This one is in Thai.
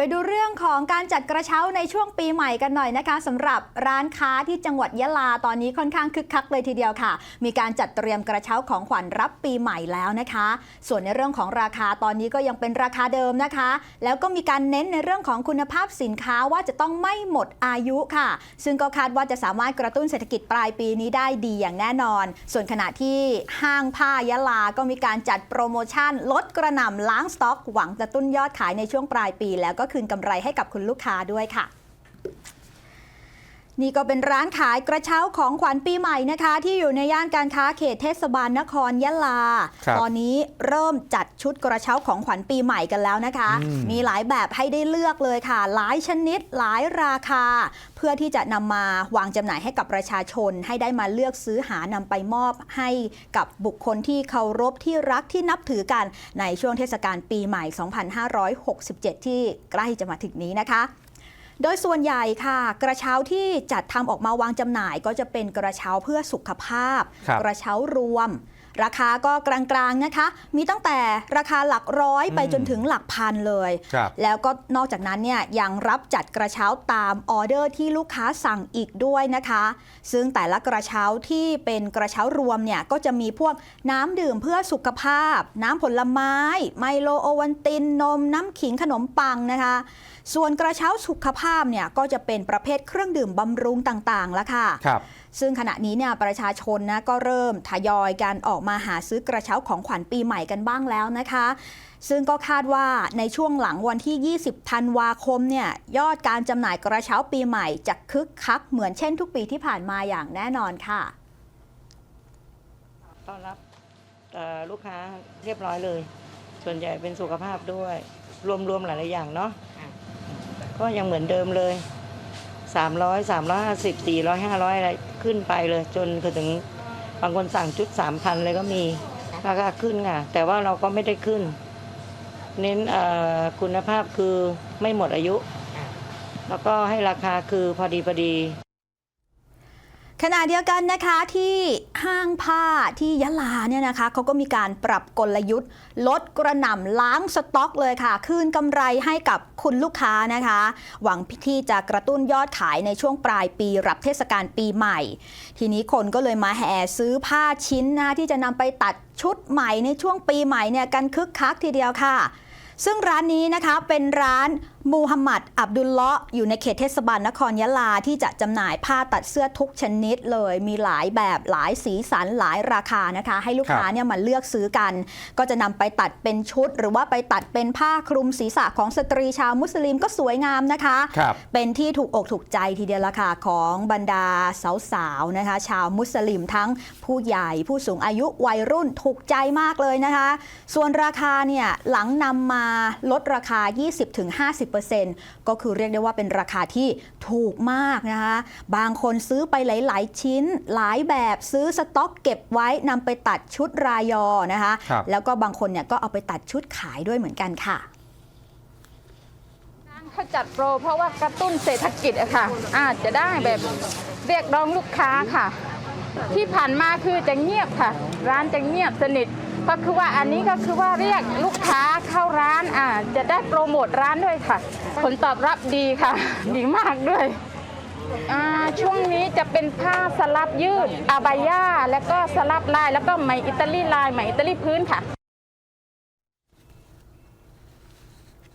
ไปดูเรื่องของการจัดกระเช้าในช่วงปีใหม่กันหน่อยนะคะสำหรับร้านค้าที่จังหวัดยะลาตอนนี้ค่อนข้างคึกคักเลยทีเดียวค่ะ มีการจัดเตรียมกระเช้าของขวัญรับปีใหม่แล้วนะคะ ส่วนในเรื่องของราคาตอนนี้ก็ยังเป็นราคาเดิมนะคะ แล้วก็มีการเน้นในเรื่องของคุณภาพสินค้าว่าจะต้องไม่หมดอายุค่ะ ซึ่งก็คาดว่าจะสามารถกระตุ้นเศรษฐกิจปลายปีนี้ได้ดีอย่างแน่นอน ส่วนขณะที่ห้างผ้ายะลาก็มีการจัดโปรโมชั่น ลดกระหน่ำล้างสต็อก หวังกระตุ้นยอดขายในช่วงปลายปีแล้วก็คืนกำไรให้กับคุณลูกค้าด้วยค่ะ นี่ก็เป็นร้านขายกระเช้าของขวัญปีใหม่นะคะ ที่อยู่ในย่านการค้าเขตเทศบาลนครยะลาครับตอนนี้เริ่มจัดชุดกระเช้าของขวัญปีใหม่กันแล้วนะคะอืมมีหลายแบบให้ได้เลือกเลยค่ะ หลายชนิดหลายราคา เพื่อที่จะนำมาวางจำหน่ายให้กับประชาชน ให้ได้มาเลือกซื้อหานำไปมอบให้กับบุคคลที่เคารพที่รักที่นับถือกันในช่วงเทศกาลปีใหม่ 2567 ที่ใกล้จะมาถึงนี้นะคะ โดยส่วนใหญ่ค่ะ กระเช้าที่จัดทำออกมาวางจำหน่ายก็จะเป็นกระเช้าเพื่อสุขภาพครับกระเช้ารวม ราคาก็กลางๆนะคะ มีตั้งแต่ราคาหลักร้อยไปอืมจนถึงหลักพันเลยครับแล้วก็นอกจากนั้นเนี่ยยังรับจัดกระเช้าตามออเดอร์ที่ลูกค้าสั่งอีกด้วยนะคะ ซึ่งแต่ละกระเช้าที่เป็นกระเช้ารวมเนี่ยก็จะมีพวกน้ำดื่มเพื่อสุขภาพ น้ำผลไม้ ไมโลโอวันติน นม น้ำขิงขนมปังนะคะ ส่วนกระเช้าสุขภาพเนี่ยก็จะเป็นประเภทเครื่องดื่มบำรุงต่างๆแล้วค่ะครับซึ่งขณะนี้เนี่ยประชาชนนะก็เริ่มทยอยการออกมาหาซื้อกระเช้าของขวัญปีใหม่กันบ้างแล้วนะคะ ซึ่งก็คาดว่าในช่วงหลังวันที่ 20 ธันวาคมเนี่ยยอดการจำหน่ายกระเช้าปีใหม่จะคึกคักเหมือนเช่นทุกปีที่ผ่านมาอย่างแน่นอนค่ะต้อนรับลูกค้าเรียบร้อยเลย ส่วนใหญ่เป็นสุขภาพด้วย รวมๆหลายๆอย่างเนาะก็ยังเหมือนเดิมเลย 300 350 400 500 อะไรขึ้นไปเลยจนถึง บางคนสั่งชุด3,000เลยก็มีราคาขึ้นค่ะแต่ว่าเราก็ไม่ได้ขึ้น เน้นเอ่อคุณภาพคือไม่หมดอายุ แล้วก็ให้ราคาคือพอดีพอดี ขณะเดียวกันนะคะที่ห้างผ้าที่ยะลาเนี่ยนะคะเขาก็มีการปรับกลยุทธ์ ลดกระหน่ำล้างสต็อกเลยค่ะ คืนกำไรให้กับคุณลูกค้านะคะ หวังที่จะกระตุ้นยอดขายในช่วงปลายปีรับเทศกาลปีใหม่ ทีนี้คนก็เลยมาแห่ซื้อผ้าชิ้นนะที่จะนำไปตัดชุดใหม่ในช่วงปีใหม่เนี่ยกันคึกคักทีเดียวค่ะ ซึ่งร้านนี้นะคะเป็นร้าน มูฮัมหมัด อับดุลเลาะห์อยู่ในเขตเทศบาลนครยะลาที่จะจำหน่ายผ้าตัดเสื้อทุกชนิดเลย มีหลายแบบหลายสีสันหลายราคานะคะ ให้ลูกค้าเนี่ยมาเลือกซื้อกัน ก็จะนำไปตัดเป็นชุด หรือว่าไปตัดเป็นผ้าคลุมศีรษะของสตรีชาวมุสลิมก็สวยงามนะคะครับเป็นที่ถูกอกถูกใจทีเดียวละค่ะของบรรดาสาวๆนะคะ ชาวมุสลิมทั้งผู้ใหญ่ผู้สูงอายุวัยรุ่นถูกใจมากเลยนะคะ ส่วนราคาเนี่ยหลังนำมาลดราคา 20-50%ก็คือเรียกได้ว่าเป็นราคาที่ถูกมากนะคะ บางคนซื้อไปหลาย ๆ ชิ้น หลายแบบซื้อสต็อกเก็บไว้นำไปตัดชุดรายอนะคะครับแล้วก็บางคนเนี่ยก็เอาไปตัดชุดขายด้วยเหมือนกันค่ะเขาจัดโปรเพราะว่ากระตุ้นเศรษฐกิจอะค่ะอาจจะได้แบบเรียกร้องลูกค้าค่ะ ที่ผ่านมาคือจะเงียบค่ะ ร้านจะเงียบสนิท ก็คือว่าอันนี้ก็คือว่าเรียกลูกค้าเข้าร้านอ่าจะได้โปรโมทร้านด้วยค่ะ ผลตอบรับดีค่ะ ดีมากด้วยอ่าช่วงนี้จะเป็นผ้าสลับยืดอาบายาแล้วก็สลับลายแล้วก็ไหมอิตาลีลายไหมอิตาลีพื้นค่ะ